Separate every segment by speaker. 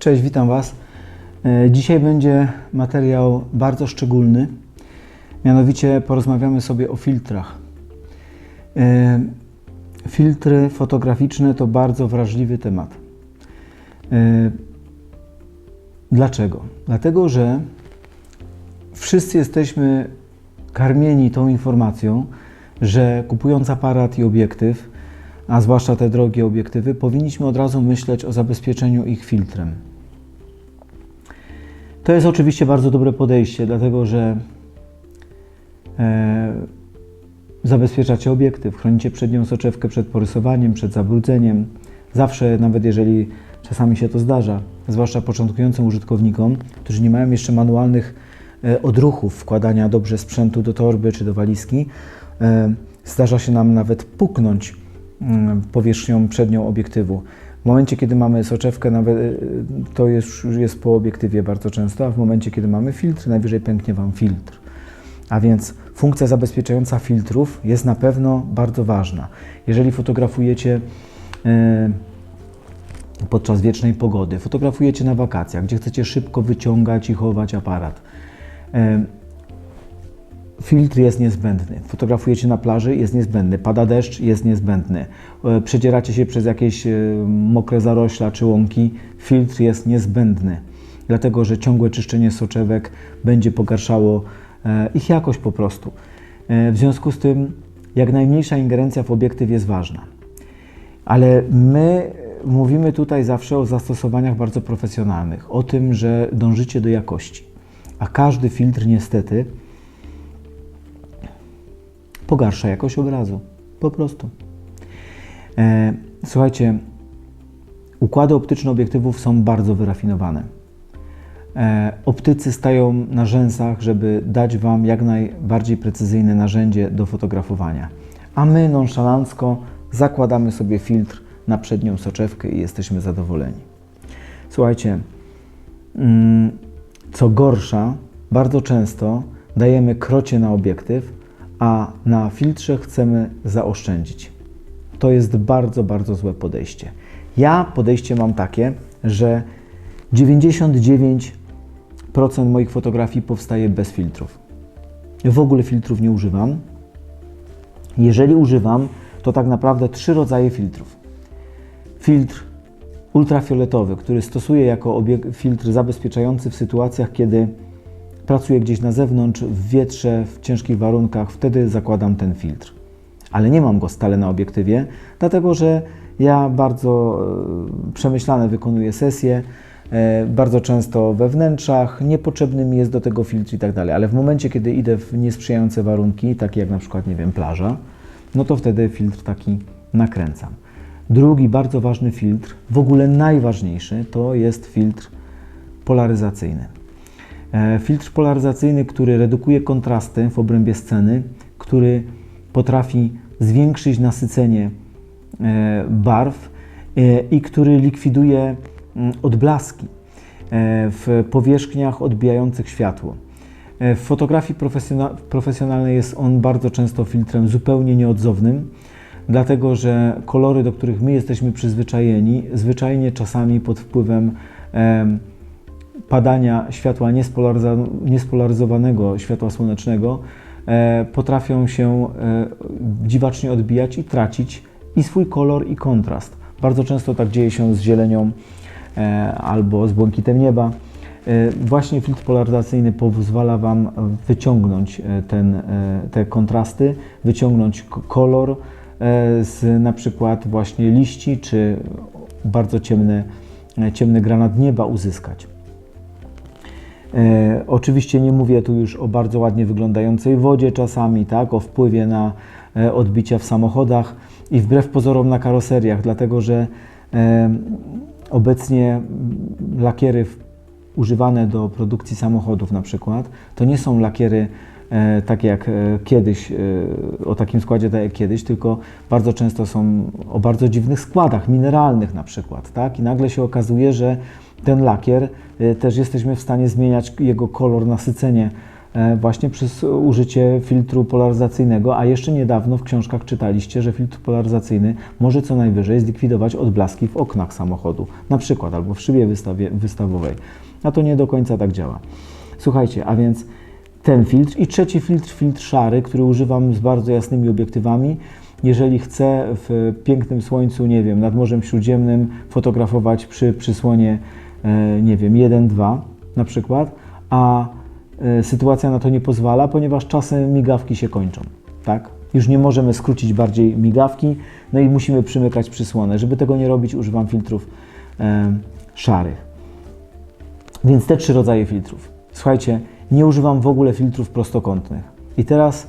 Speaker 1: Cześć, witam Was. E, Dzisiaj będzie materiał bardzo szczególny. Mianowicie porozmawiamy sobie o filtrach. E, Filtry fotograficzne to bardzo wrażliwy temat. E, Dlaczego? Dlatego, że wszyscy jesteśmy karmieni tą informacją, że kupując aparat i obiektyw, a zwłaszcza te drogie obiektywy, powinniśmy od razu myśleć o zabezpieczeniu ich filtrem. To jest oczywiście bardzo dobre podejście, dlatego że e, zabezpieczacie obiektyw, chronicie przednią soczewkę przed porysowaniem, przed zabrudzeniem. Zawsze, nawet jeżeli czasami się to zdarza, zwłaszcza początkującym użytkownikom, którzy nie mają jeszcze manualnych e, odruchów wkładania dobrze sprzętu do torby czy do walizki, e, zdarza się nam nawet puknąć mm, powierzchnią przednią obiektywu. W momencie, kiedy mamy soczewkę, nawet y, to jest, jest po obiektywie bardzo często, a w momencie, kiedy mamy filtr, najwyżej pęknie Wam filtr. A więc funkcja zabezpieczająca filtrów jest na pewno bardzo ważna. Jeżeli fotografujecie e, podczas wiecznej pogody, fotografujecie na wakacjach, gdzie chcecie szybko wyciągać i chować aparat, e, Filtr jest niezbędny. Fotografujecie na plaży, jest niezbędny. Pada deszcz, jest niezbędny. E, Przedzieracie się przez jakieś e, mokre zarośla czy łąki, filtr jest niezbędny. Dlatego, że ciągłe czyszczenie soczewek będzie pogarszało e, ich jakość po prostu. W związku z tym, jak najmniejsza ingerencja w obiektyw jest ważna. Ale my mówimy tutaj zawsze o zastosowaniach bardzo profesjonalnych, o tym, że dążycie do jakości. A każdy filtr niestety pogarsza jakość obrazu. Po prostu. E, słuchajcie, układy optyczne obiektywów są bardzo wyrafinowane. E, optycy stają na rzęsach, żeby dać Wam jak najbardziej precyzyjne narzędzie do fotografowania. A my nonszalancko zakładamy sobie filtr na przednią soczewkę i jesteśmy zadowoleni. Słuchajcie, mm, co gorsza, bardzo często dajemy krocie na obiektyw, a na filtrze chcemy zaoszczędzić. To jest bardzo, bardzo złe podejście. Ja podejście mam takie, że 99% moich fotografii powstaje bez filtrów. W ogóle filtrów nie używam. Jeżeli używam, to tak naprawdę trzy rodzaje filtrów. Filtr ultrafioletowy, który stosuję jako filtr zabezpieczający w sytuacjach, kiedy pracuję gdzieś na zewnątrz, w wietrze, w ciężkich warunkach, wtedy zakładam ten filtr. Ale nie mam go stale na obiektywie, dlatego że ja bardzo e, przemyślane wykonuję sesje, e, bardzo często we wnętrzach, niepotrzebny mi jest do tego filtr i tak dalej. Ale w momencie, kiedy idę w niesprzyjające warunki, takie jak na przykład, nie wiem, plaża, no to wtedy filtr taki nakręcam. Drugi bardzo ważny filtr, w ogóle najważniejszy, to jest filtr polaryzacyjny. E, Filtr polaryzacyjny, który redukuje kontrasty w obrębie sceny, który potrafi zwiększyć nasycenie e, barw e, i który likwiduje mm, odblaski w powierzchniach odbijających światło. W fotografii profesjona- profesjonalnej jest on bardzo często filtrem zupełnie nieodzownym, dlatego że kolory, do których my jesteśmy przyzwyczajeni, zwyczajnie czasami pod wpływem em, padania światła niespolaryzowanego światła słonecznego e, potrafią się e, dziwacznie odbijać i tracić i swój kolor, i kontrast. Bardzo często tak dzieje się z zielenią e, albo z błękitem nieba. Właśnie filtr polaryzacyjny pozwala Wam wyciągnąć ten, te kontrasty, wyciągnąć kolor z na przykład właśnie liści, czy bardzo ciemny, ciemny granat nieba uzyskać. E, oczywiście nie mówię tu już o bardzo ładnie wyglądającej wodzie czasami, tak, o wpływie na e, odbicia w samochodach i wbrew pozorom na karoseriach, dlatego że e, obecnie lakiery używane do produkcji samochodów na przykład, to nie są lakiery e, takie jak e, kiedyś, e, o takim składzie tak jak kiedyś, tylko bardzo często są o bardzo dziwnych składach, mineralnych na przykład, tak? I nagle się okazuje, że ten lakier e, też jesteśmy w stanie zmieniać jego kolor, nasycenie e, właśnie przez użycie filtru polaryzacyjnego, a jeszcze niedawno w książkach czytaliście, że filtr polaryzacyjny może co najwyżej zlikwidować odblaski w oknach samochodu, na przykład albo w szybie wystawie, wystawowej. A to nie do końca tak działa. Słuchajcie, a więc ten filtr i trzeci filtr, filtr szary, który używam z bardzo jasnymi obiektywami. Jeżeli chcę w pięknym słońcu, nie wiem, nad Morzem Śródziemnym fotografować przy przysłonie, nie wiem, 1-2 na przykład, a e, sytuacja na to nie pozwala, ponieważ czasem migawki się kończą, tak? Już nie możemy skrócić bardziej migawki, no i musimy przymykać przysłonę. Żeby tego nie robić, używam filtrów e, szarych. Więc te trzy rodzaje filtrów. Słuchajcie, nie używam w ogóle filtrów prostokątnych. I teraz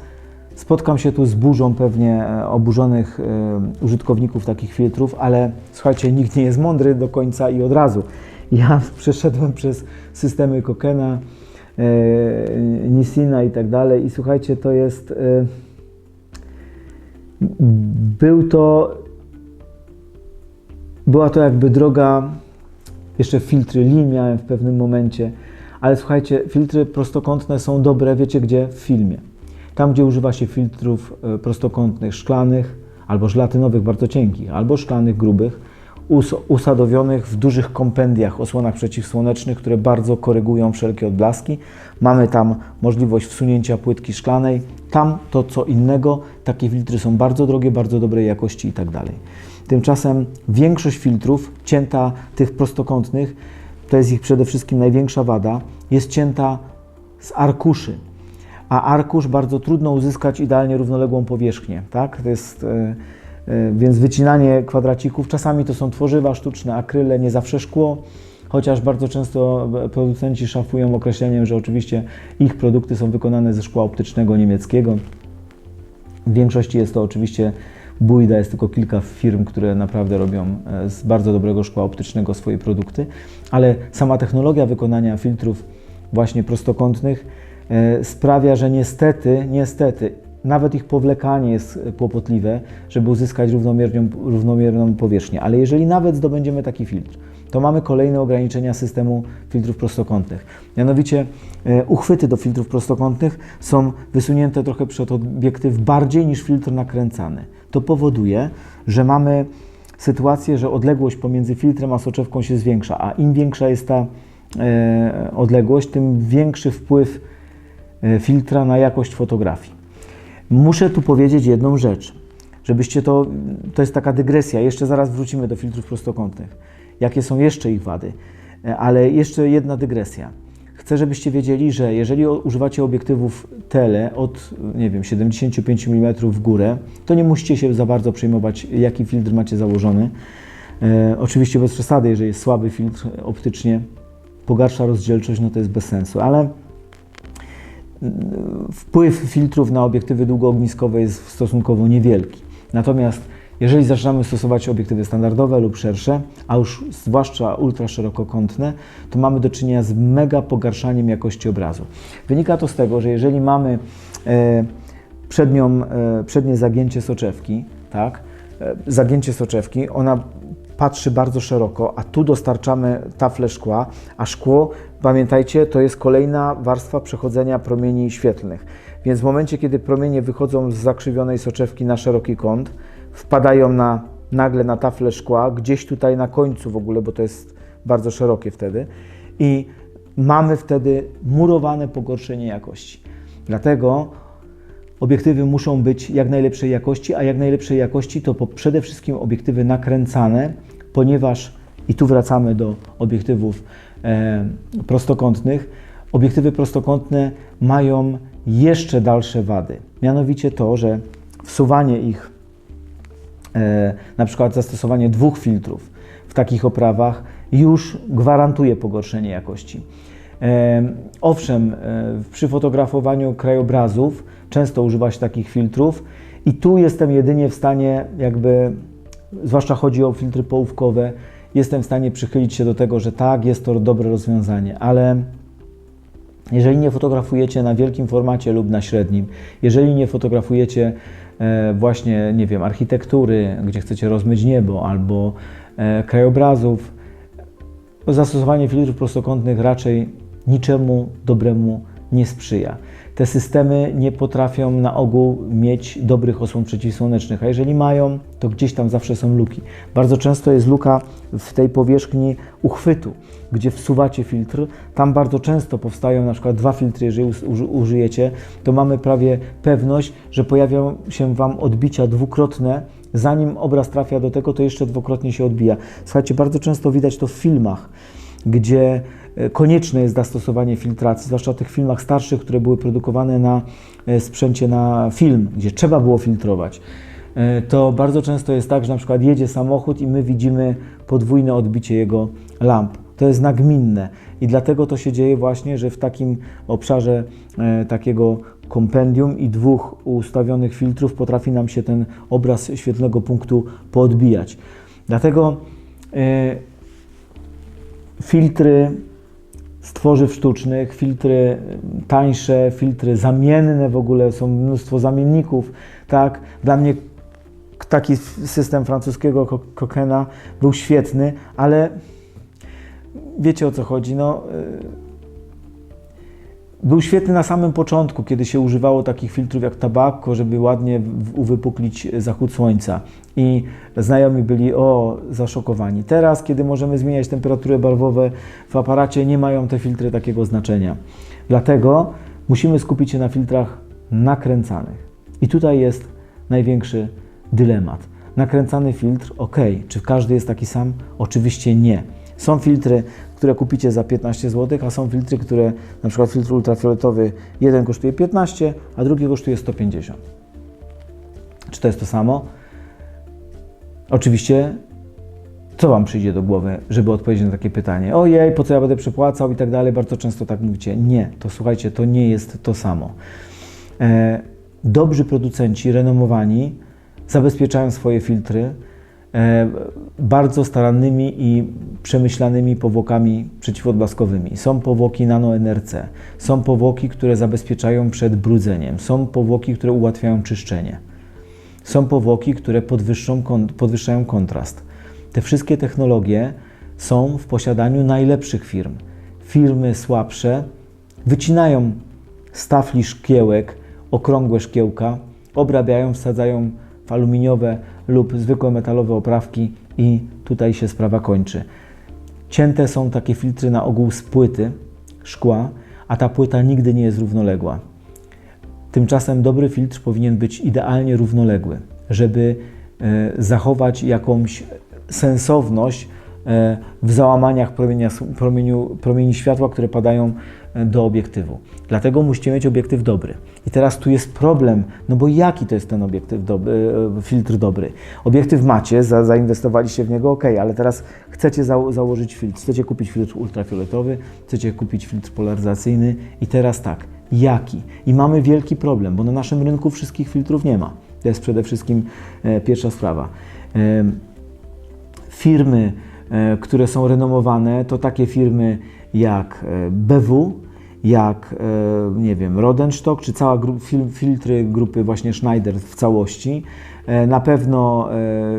Speaker 1: spotkam się tu z burzą pewnie e, oburzonych e, użytkowników takich filtrów, ale słuchajcie, nikt nie jest mądry do końca i od razu. Ja przeszedłem przez systemy Kokena, e, Nisina i tak dalej i słuchajcie, to jest... E, był to... Była to jakby droga, jeszcze filtry Li miałem w pewnym momencie, ale słuchajcie, filtry prostokątne są dobre, wiecie gdzie? W filmie. Tam, gdzie używa się filtrów e, prostokątnych szklanych, albo żelatynowych, bardzo cienkich, albo szklanych, grubych, us usadowionych w dużych kompendiach, osłonach przeciwsłonecznych, które bardzo korygują wszelkie odblaski. Mamy tam możliwość wsunięcia płytki szklanej. Tam to co innego. Takie filtry są bardzo drogie, bardzo dobrej jakości i tak dalej. Tymczasem większość filtrów, cięta tych prostokątnych, to jest ich przede wszystkim największa wada, jest cięta z arkuszy. A arkusz bardzo trudno uzyskać idealnie równoległą powierzchnię, tak? To jest, e, więc wycinanie kwadracików, czasami to są tworzywa sztuczne, akryle, nie zawsze szkło, chociaż bardzo często producenci szafują określeniem, że oczywiście ich produkty są wykonane ze szkła optycznego niemieckiego. W większości jest to oczywiście Bujda, jest tylko kilka firm, które naprawdę robią e, z bardzo dobrego szkła optycznego swoje produkty, ale sama technologia wykonania filtrów właśnie prostokątnych e, sprawia, że niestety, niestety, nawet ich powlekanie jest kłopotliwe, żeby uzyskać równomierną, równomierną powierzchnię. Ale jeżeli nawet zdobędziemy taki filtr, to mamy kolejne ograniczenia systemu filtrów prostokątnych. Mianowicie e, uchwyty do filtrów prostokątnych są wysunięte trochę przed obiektyw bardziej niż filtr nakręcany. To powoduje, że mamy sytuację, że odległość pomiędzy filtrem a soczewką się zwiększa, a im większa jest ta e, odległość, tym większy wpływ e, filtra na jakość fotografii. Muszę tu powiedzieć jedną rzecz, żebyście to, to jest taka dygresja, jeszcze zaraz wrócimy do filtrów prostokątnych, jakie są jeszcze ich wady, e, ale jeszcze jedna dygresja. Chcę, żebyście wiedzieli, że jeżeli używacie obiektywów tele od, nie wiem, 75 mm w górę, to nie musicie się za bardzo przejmować, jaki filtr macie założony. E, oczywiście bez przesady, jeżeli jest słaby filtr optycznie, pogarsza rozdzielczość, no to jest bez sensu, ale wpływ filtrów na obiektywy długoogniskowe jest stosunkowo niewielki. Natomiast jeżeli zaczynamy stosować obiektywy standardowe lub szersze, a już zwłaszcza ultraszerokokątne, to mamy do czynienia z mega pogarszaniem jakości obrazu. Wynika to z tego, że jeżeli mamy e, przednią, e, przednie zagięcie soczewki, tak, e, zagięcie soczewki, ona patrzy bardzo szeroko, a tu dostarczamy taflę szkła, a szkło, pamiętajcie, to jest kolejna warstwa przechodzenia promieni świetlnych. Więc w momencie, kiedy promienie wychodzą z zakrzywionej soczewki na szeroki kąt, wpadają na, nagle na taflę szkła, gdzieś tutaj na końcu w ogóle, bo to jest bardzo szerokie wtedy i mamy wtedy murowane pogorszenie jakości. Dlatego obiektywy muszą być jak najlepszej jakości, a jak najlepszej jakości to przede wszystkim obiektywy nakręcane, ponieważ i tu wracamy do obiektywów e, prostokątnych. Obiektywy prostokątne mają jeszcze dalsze wady. Mianowicie to, że wsuwanie ich E, na przykład zastosowanie dwóch filtrów w takich oprawach już gwarantuje pogorszenie jakości. E, owszem, przy fotografowaniu krajobrazów często używa się takich filtrów. I tu jestem jedynie w stanie jakby, zwłaszcza chodzi o filtry połówkowe, jestem w stanie przychylić się do tego, że tak, jest to dobre rozwiązanie, ale jeżeli nie fotografujecie na wielkim formacie lub na średnim, jeżeli nie fotografujecie E, właśnie, nie wiem, architektury, gdzie chcecie rozmyć niebo, albo e, krajobrazów, zastosowanie filtrów prostokątnych raczej niczemu dobremu nie sprzyja. Te systemy nie potrafią na ogół mieć dobrych osłon przeciwsłonecznych, a jeżeli mają, to gdzieś tam zawsze są luki. Bardzo często jest luka w tej powierzchni uchwytu, gdzie wsuwacie filtr. Tam bardzo często powstają na przykład dwa filtry, jeżeli użyjecie, to mamy prawie pewność, że pojawią się Wam odbicia dwukrotne. Zanim obraz trafia do tego, to jeszcze dwukrotnie się odbija. Słuchajcie, bardzo często widać to w filmach, gdzie konieczne jest zastosowanie filtracji, zwłaszcza w tych filmach starszych, które były produkowane na e, sprzęcie na film, gdzie trzeba było filtrować. E, To bardzo często jest tak, że na przykład jedzie samochód i my widzimy podwójne odbicie jego lamp. To jest nagminne i dlatego to się dzieje właśnie, że w takim obszarze e, takiego kompendium i dwóch ustawionych filtrów potrafi nam się ten obraz świetlnego punktu poodbijać. Dlatego e, filtry z tworzyw sztucznych, filtry tańsze, filtry zamienne w ogóle, są mnóstwo zamienników, tak. Dla mnie taki system francuskiego Ko- Kokena był świetny, ale wiecie o co chodzi, no... Był świetny na samym początku, kiedy się używało takich filtrów jak tabakko, żeby ładnie uwypuklić zachód słońca. I znajomi byli o zaszokowani. Teraz, kiedy możemy zmieniać temperatury barwowe w aparacie, nie mają te filtry takiego znaczenia. Dlatego musimy skupić się na filtrach nakręcanych. I tutaj jest największy dylemat. Nakręcany filtr, ok, czy każdy jest taki sam? Oczywiście nie. Są filtry, które kupicie za 15 zł, a są filtry, które, na przykład filtr ultrafioletowy, jeden kosztuje 15, a drugi kosztuje 150. Czy to jest to samo? Oczywiście, co Wam przyjdzie do głowy, żeby odpowiedzieć na takie pytanie? Ojej, po co ja będę przepłacał i tak dalej. Bardzo często tak mówicie. Nie, to słuchajcie, to nie jest to samo. E, dobrzy producenci, renomowani, zabezpieczają swoje filtry bardzo starannymi i przemyślanymi powłokami przeciwodblaskowymi. Są powłoki nano NRC, są powłoki, które zabezpieczają przed brudzeniem, są powłoki, które ułatwiają czyszczenie. Są powłoki, które podwyższają kontrast. Te wszystkie technologie są w posiadaniu najlepszych firm. Firmy słabsze wycinają z tafli szkiełek, okrągłe szkiełka, obrabiają, wsadzają w aluminiowe lub zwykłe metalowe oprawki i tutaj się sprawa kończy. Cięte są takie filtry na ogół z płyty szkła, a ta płyta nigdy nie jest równoległa. Tymczasem dobry filtr powinien być idealnie równoległy, żeby e, zachować jakąś sensowność e, w załamaniach promienia, promieniu, promieni światła, które padają do obiektywu. Dlatego musicie mieć obiektyw dobry. I teraz tu jest problem, no bo jaki to jest ten obiektyw dobry, e, filtr dobry? Obiektyw macie, za, zainwestowaliście w niego, ok, ale teraz chcecie za, założyć filtr, chcecie kupić filtr ultrafioletowy, chcecie kupić filtr polaryzacyjny i teraz tak, jaki? I mamy wielki problem, bo na naszym rynku wszystkich filtrów nie ma. To jest przede wszystkim e, pierwsza sprawa. E, firmy, które są renomowane, to takie firmy jak e, BW, jak, e, nie wiem, Rodenstock, czy cała gru, fil, filtry grupy właśnie Schneider w całości. E, Na pewno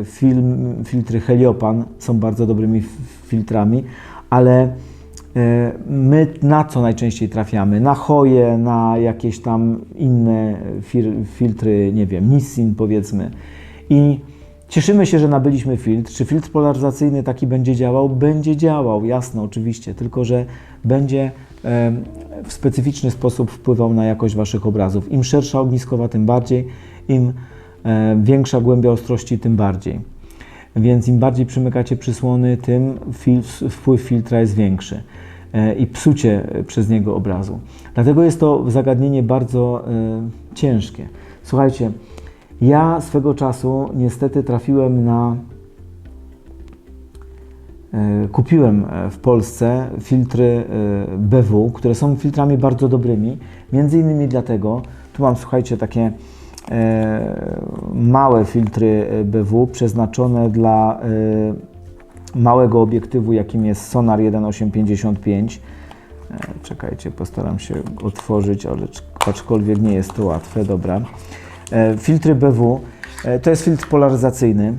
Speaker 1: film, filtry Heliopan są bardzo dobrymi filtrami, ale my na co najczęściej trafiamy? Na Hoje, na jakieś tam inne filtry, nie wiem, Nissin powiedzmy. I Cieszymy się, że nabyliśmy filtr. Czy filtr polaryzacyjny taki będzie działał? Będzie działał, jasne, oczywiście, tylko że będzie w specyficzny sposób wpływał na jakość Waszych obrazów. Im szersza ogniskowa, tym bardziej, im e, większa głębia ostrości, tym bardziej. Więc im bardziej przymykacie przysłony, tym wpływ filtra jest większy e, i psucie e, przez niego obrazu. Dlatego jest to zagadnienie bardzo ciężkie. Słuchajcie, ja swego czasu niestety trafiłem na. e, Kupiłem e, w Polsce filtry e, BW, które są filtrami bardzo dobrymi. Między innymi dlatego, tu mam, słuchajcie, takie małe filtry BW przeznaczone dla małego obiektywu, jakim jest Sonar 1.855. E, Czekajcie, postaram się otworzyć, ale aczkolwiek nie jest to łatwe. Dobra. E, Filtry BW e, to jest filtr polaryzacyjny.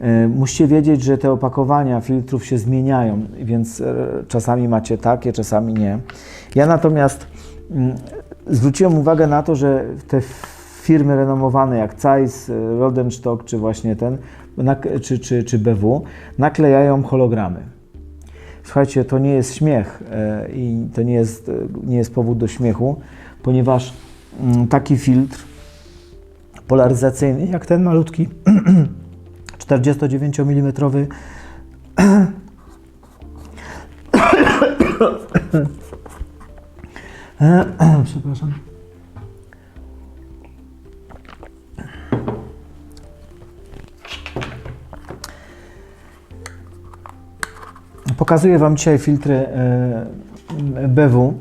Speaker 1: E, Musicie wiedzieć, że te opakowania filtrów się zmieniają, więc czasami macie takie, czasami nie. Ja natomiast mm, zwróciłem uwagę na to, że te firmy renomowane jak Zeiss, Rodenstock czy właśnie ten, czy, czy, czy BW, naklejają hologramy. Słuchajcie, to nie jest śmiech i to nie jest, nie jest powód do śmiechu, ponieważ mm, taki filtr polaryzacyjny, jak ten malutki 49 mm Przepraszam. Pokazuję Wam dzisiaj filtry e, BW.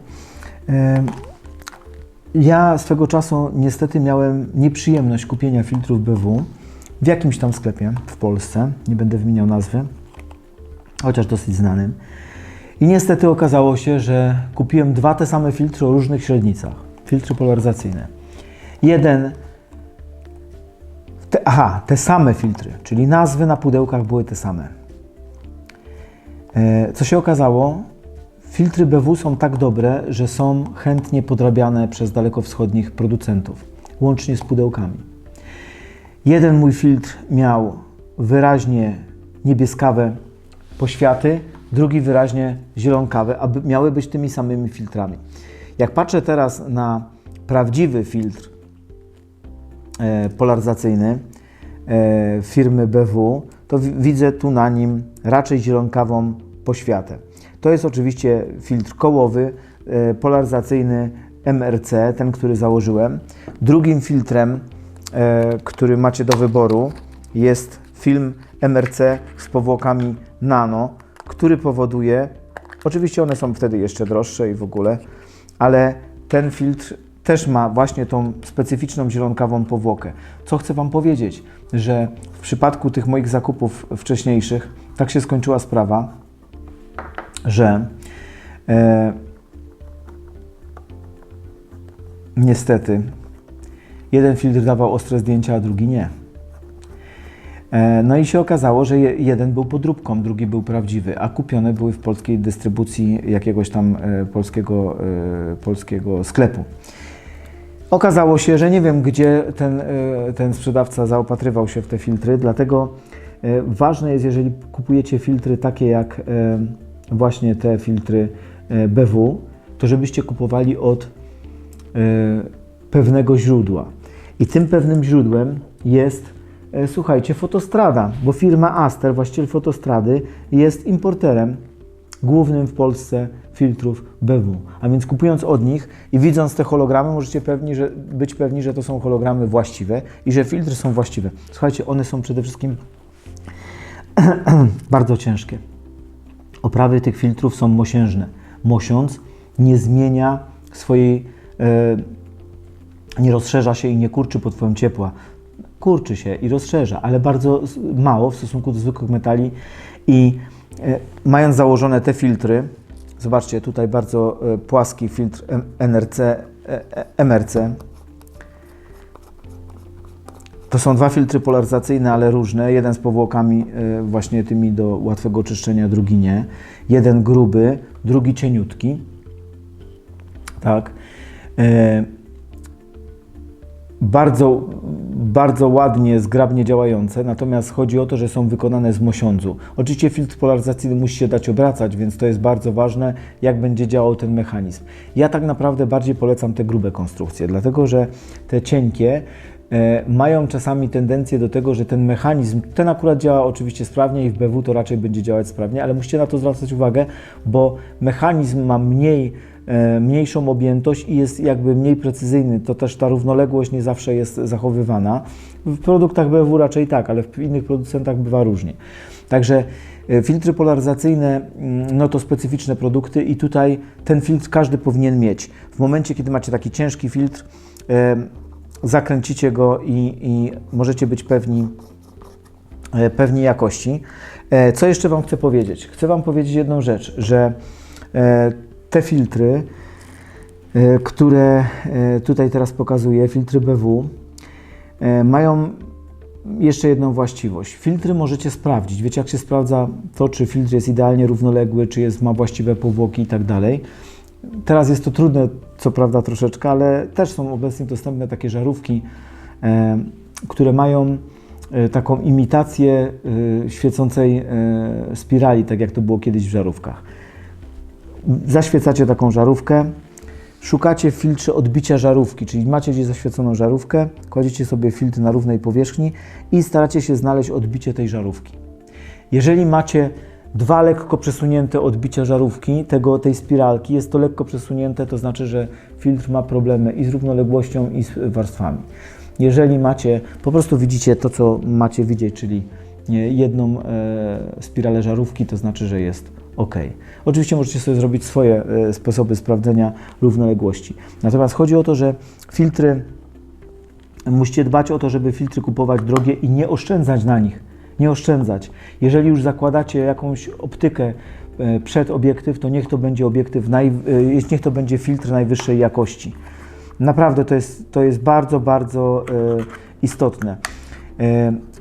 Speaker 1: Ja swego czasu niestety miałem nieprzyjemność kupienia filtrów BW w jakimś tam sklepie w Polsce, nie będę wymieniał nazwy, chociaż dosyć znanym. I niestety okazało się, że kupiłem dwa te same filtry o różnych średnicach. Filtry polaryzacyjne. Jeden. Te, aha, te same filtry, czyli nazwy na pudełkach były te same. E, Co się okazało? Filtry BW są tak dobre, że są chętnie podrabiane przez dalekowschodnich producentów, łącznie z pudełkami. Jeden mój filtr miał wyraźnie niebieskawe poświaty, drugi wyraźnie zielonkawe, aby miały być tymi samymi filtrami. Jak patrzę teraz na prawdziwy filtr e, polaryzacyjny e, firmy BW, to wi- widzę tu na nim raczej zielonkawą poświatę. To jest oczywiście filtr kołowy, e, polaryzacyjny MRC, ten, który założyłem. Drugim filtrem, e, który macie do wyboru, jest film MRC z powłokami nano, który powoduje, oczywiście one są wtedy jeszcze droższe i w ogóle, ale ten filtr też ma właśnie tą specyficzną zielonkawą powłokę. Co chcę Wam powiedzieć, że w przypadku tych moich zakupów wcześniejszych tak się skończyła sprawa, że e, niestety jeden filtr dawał ostre zdjęcia, a drugi nie. E, No i się okazało, że je- jeden był podróbką, drugi był prawdziwy, a kupione były w polskiej dystrybucji jakiegoś tam e, polskiego, e, polskiego sklepu. Okazało się, że nie wiem, gdzie ten, ten sprzedawca zaopatrywał się w te filtry, dlatego ważne jest, jeżeli kupujecie filtry takie jak właśnie te filtry e, BW, to żebyście kupowali od e, pewnego źródła. I tym pewnym źródłem jest, e, słuchajcie, Fotostrada, bo firma Aster, właściciel Fotostrady, jest importerem głównym w Polsce filtrów BW. A więc kupując od nich i widząc te hologramy, możecie pewni, że, być pewni, że to są hologramy właściwe i że filtry są właściwe. Słuchajcie, one są przede wszystkim bardzo ciężkie. Oprawy tych filtrów są mosiężne. Mosiąc nie zmienia swojej, e, nie rozszerza się i nie kurczy pod wpływem ciepła. Kurczy się i rozszerza, ale bardzo mało w stosunku do zwykłych metali. I e, mając założone te filtry, zobaczcie tutaj bardzo e, płaski filtr M- NRC, e, MRC. To są dwa filtry polaryzacyjne, ale różne. Jeden z powłokami e, właśnie tymi do łatwego czyszczenia, drugi nie. Jeden gruby, drugi cieniutki. Tak. E, bardzo, bardzo ładnie, zgrabnie działające, natomiast chodzi o to, że są wykonane z mosiądzu. Oczywiście filtr polaryzacyjny musi się dać obracać, więc to jest bardzo ważne, jak będzie działał ten mechanizm. Ja tak naprawdę bardziej polecam te grube konstrukcje, dlatego że te cienkie mają czasami tendencję do tego, że ten mechanizm, ten akurat działa oczywiście sprawnie i w BW to raczej będzie działać sprawnie, ale musicie na to zwracać uwagę, bo mechanizm ma mniej e, mniejszą objętość i jest jakby mniej precyzyjny. To też ta równoległość nie zawsze jest zachowywana. W produktach BW raczej tak, ale w innych producentach bywa różnie. Także e, filtry polaryzacyjne mm, no to specyficzne produkty i tutaj ten filtr każdy powinien mieć. W momencie, kiedy macie taki ciężki filtr, e, zakręcicie go i, i możecie być pewni, e, pewni jakości. E, Co jeszcze Wam chcę powiedzieć? Chcę Wam powiedzieć jedną rzecz, że e, te filtry, które tutaj teraz pokazuję, filtry BW, mają jeszcze jedną właściwość. Filtry możecie sprawdzić. Wiecie, jak się sprawdza to, czy filtr jest idealnie równoległy, czy jest, ma właściwe powłoki i tak dalej. Teraz jest to trudne, co prawda troszeczkę, ale też są obecnie dostępne takie żarówki, e, które mają e, taką imitację e, świecącej spirali, tak jak to było kiedyś w żarówkach. Zaświecacie taką żarówkę, szukacie w filtrze odbicia żarówki, czyli macie gdzieś zaświeconą żarówkę, kładziecie sobie filtr na równej powierzchni i staracie się znaleźć odbicie tej żarówki. Jeżeli macie dwa lekko przesunięte odbicia żarówki, tego, tej spiralki, jest to lekko przesunięte, to znaczy, że filtr ma problemy i z równoległością, i z warstwami. Jeżeli macie, po prostu widzicie to, co macie widzieć, czyli nie, jedną e, spiralę żarówki, to znaczy, że jest ok. Oczywiście możecie sobie zrobić swoje e, sposoby sprawdzenia równoległości. Natomiast chodzi o to, że filtry, musicie dbać o to, żeby filtry kupować drogie i nie oszczędzać na nich. Nie oszczędzać. Jeżeli już zakładacie jakąś optykę e, przed obiektyw, to niech to będzie obiektyw, naj, e, niech to będzie filtr najwyższej jakości. Naprawdę to jest, to jest bardzo, bardzo e, istotne.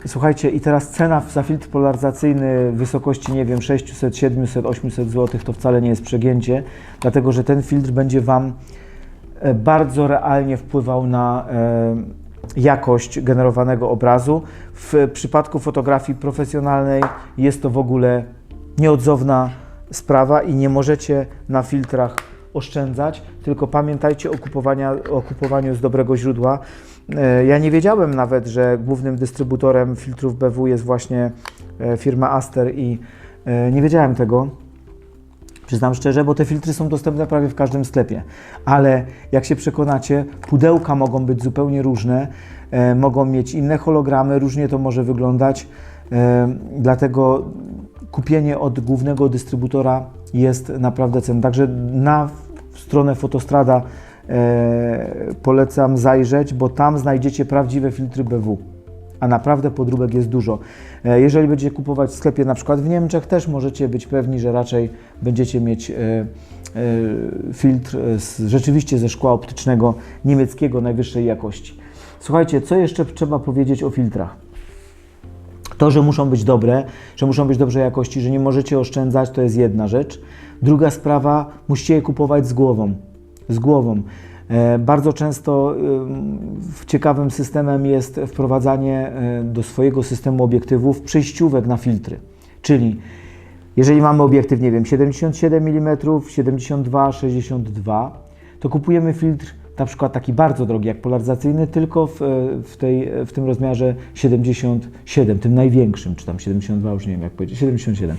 Speaker 1: Słuchajcie, i teraz cena za filtr polaryzacyjny w wysokości, nie wiem, 600, 700, 800 zł to wcale nie jest przegięcie, dlatego że ten filtr będzie Wam bardzo realnie wpływał na jakość generowanego obrazu. W przypadku fotografii profesjonalnej jest to w ogóle nieodzowna sprawa i nie możecie na filtrach oszczędzać, tylko pamiętajcie o, o kupowaniu z dobrego źródła. E, Ja nie wiedziałem nawet, że głównym dystrybutorem filtrów BW jest właśnie e, firma Aster i e, nie wiedziałem tego. Przyznam szczerze, bo te filtry są dostępne prawie w każdym sklepie. Ale jak się przekonacie, pudełka mogą być zupełnie różne, e, mogą mieć inne hologramy, różnie to może wyglądać. E, dlatego kupienie od głównego dystrybutora jest naprawdę cenne. Także na stronę Fotostrada e, polecam zajrzeć, bo tam znajdziecie prawdziwe filtry BW. A naprawdę podróbek jest dużo. E, Jeżeli będziecie kupować w sklepie na przykład w Niemczech, też możecie być pewni, że raczej będziecie mieć e, e, filtr z, rzeczywiście ze szkła optycznego niemieckiego najwyższej jakości. Słuchajcie, co jeszcze trzeba powiedzieć o filtrach? To, że muszą być dobre, że muszą być dobrej jakości, że nie możecie oszczędzać, to jest jedna rzecz. Druga sprawa, musicie je kupować z głową. Z głową. E, Bardzo często e, ciekawym systemem jest wprowadzanie e, do swojego systemu obiektywów przejściówek na filtry. Czyli jeżeli mamy obiektyw, nie wiem, 77 mm, 72, 62, to kupujemy filtr na przykład taki bardzo drogi jak polaryzacyjny, tylko w, w, tej, w tym rozmiarze 77, tym największym, czy tam 72, już nie wiem jak powiedzieć, 77,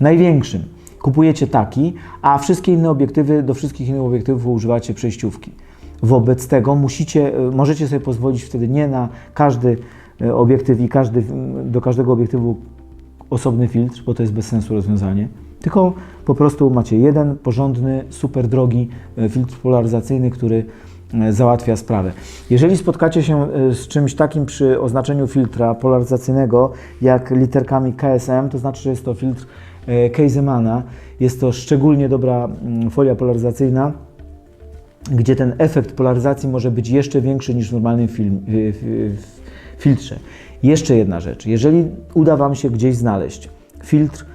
Speaker 1: największym. Kupujecie taki, a wszystkie inne obiektywy, do wszystkich innych obiektywów używacie przejściówki. Wobec tego musicie, e, możecie sobie pozwolić wtedy nie na każdy e, obiektyw i każdy, do każdego obiektywu osobny filtr, bo to jest bez sensu rozwiązanie, tylko po prostu macie jeden porządny, super drogi e, filtr polaryzacyjny, który załatwia sprawę. Jeżeli spotkacie się z czymś takim przy oznaczeniu filtra polaryzacyjnego, jak literkami KSM, to znaczy, że jest to filtr Keisemana. Jest to szczególnie dobra mm, folia polaryzacyjna, gdzie ten efekt polaryzacji może być jeszcze większy niż w normalnym film, w, w, filtrze. Jeszcze jedna rzecz. Jeżeli uda Wam się gdzieś znaleźć filtr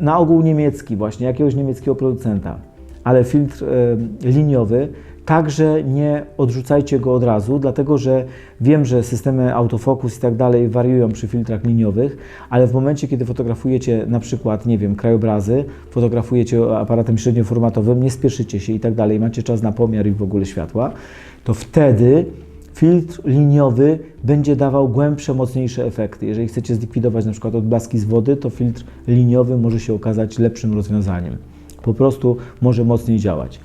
Speaker 1: na ogół niemiecki, właśnie jakiegoś niemieckiego producenta, ale filtr e, liniowy, także nie odrzucajcie go od razu, dlatego że wiem, że systemy autofokus i tak dalej wariują przy filtrach liniowych, ale w momencie, kiedy fotografujecie na przykład, nie wiem, krajobrazy, fotografujecie aparatem średnioformatowym, nie spieszycie się i tak dalej, macie czas na pomiar i w ogóle światła, to wtedy filtr liniowy będzie dawał głębsze, mocniejsze efekty. Jeżeli chcecie zlikwidować na przykład odblaski z wody, to filtr liniowy może się okazać lepszym rozwiązaniem. Po prostu może mocniej działać.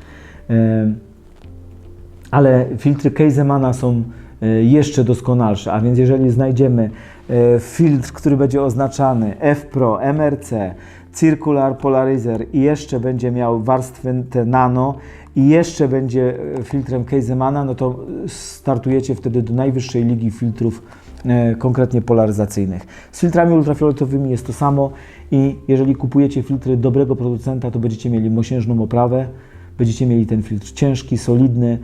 Speaker 1: Ale filtry Keisemana są e, jeszcze doskonalsze, a więc jeżeli znajdziemy e, filtr, który będzie oznaczany F-Pro, MRC, Circular Polarizer i jeszcze będzie miał warstwy te nano i jeszcze będzie e, filtrem Keisemana, no to startujecie wtedy do najwyższej ligi filtrów konkretnie polaryzacyjnych. Z filtrami ultrafioletowymi jest to samo i jeżeli kupujecie filtry dobrego producenta, to będziecie mieli mosiężną oprawę, będziecie mieli ten filtr ciężki, solidny,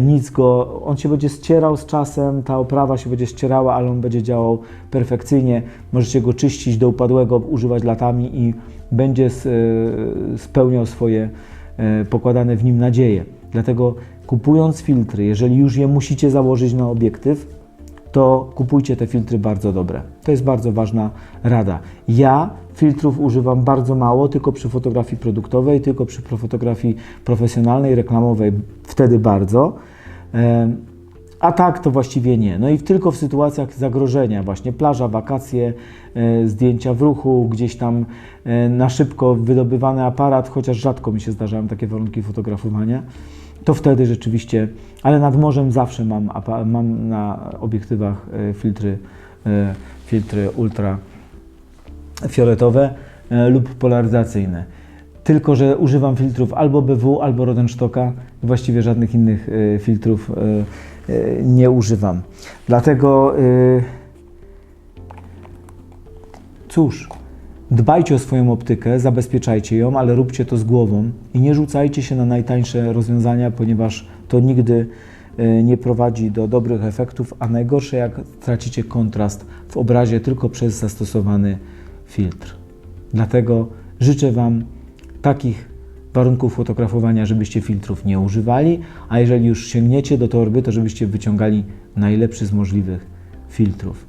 Speaker 1: nic go, on się będzie ścierał z czasem, ta oprawa się będzie ścierała, ale on będzie działał perfekcyjnie. Możecie go czyścić do upadłego, używać latami i będzie e, spełniał swoje e, pokładane w nim nadzieje. Dlatego kupując filtry, jeżeli już je musicie założyć na obiektyw, to kupujcie te filtry bardzo dobre. To jest bardzo ważna rada. Ja filtrów używam bardzo mało, tylko przy fotografii produktowej, tylko przy fotografii profesjonalnej, reklamowej, wtedy bardzo. A tak to właściwie nie. No i tylko w sytuacjach zagrożenia, właśnie plaża, wakacje, e, zdjęcia w ruchu, gdzieś tam e, na szybko wydobywany aparat, chociaż rzadko mi się zdarzają takie warunki fotografowania, to wtedy rzeczywiście, ale nad morzem zawsze mam, mam na obiektywach e, filtry, e, filtry ultra fioletowe e, lub polaryzacyjne. Tylko, że używam filtrów albo BW, albo Rodenstocka. Właściwie żadnych innych filtrów nie używam. Dlatego, cóż, dbajcie o swoją optykę, zabezpieczajcie ją, ale róbcie to z głową i nie rzucajcie się na najtańsze rozwiązania, ponieważ to nigdy e, nie prowadzi do dobrych efektów, a najgorsze jak tracicie kontrast w obrazie tylko przez zastosowany filtr. Dlatego życzę Wam takich warunków fotografowania, żebyście filtrów nie używali, a jeżeli już sięgniecie do torby, to żebyście wyciągali najlepszy z możliwych filtrów.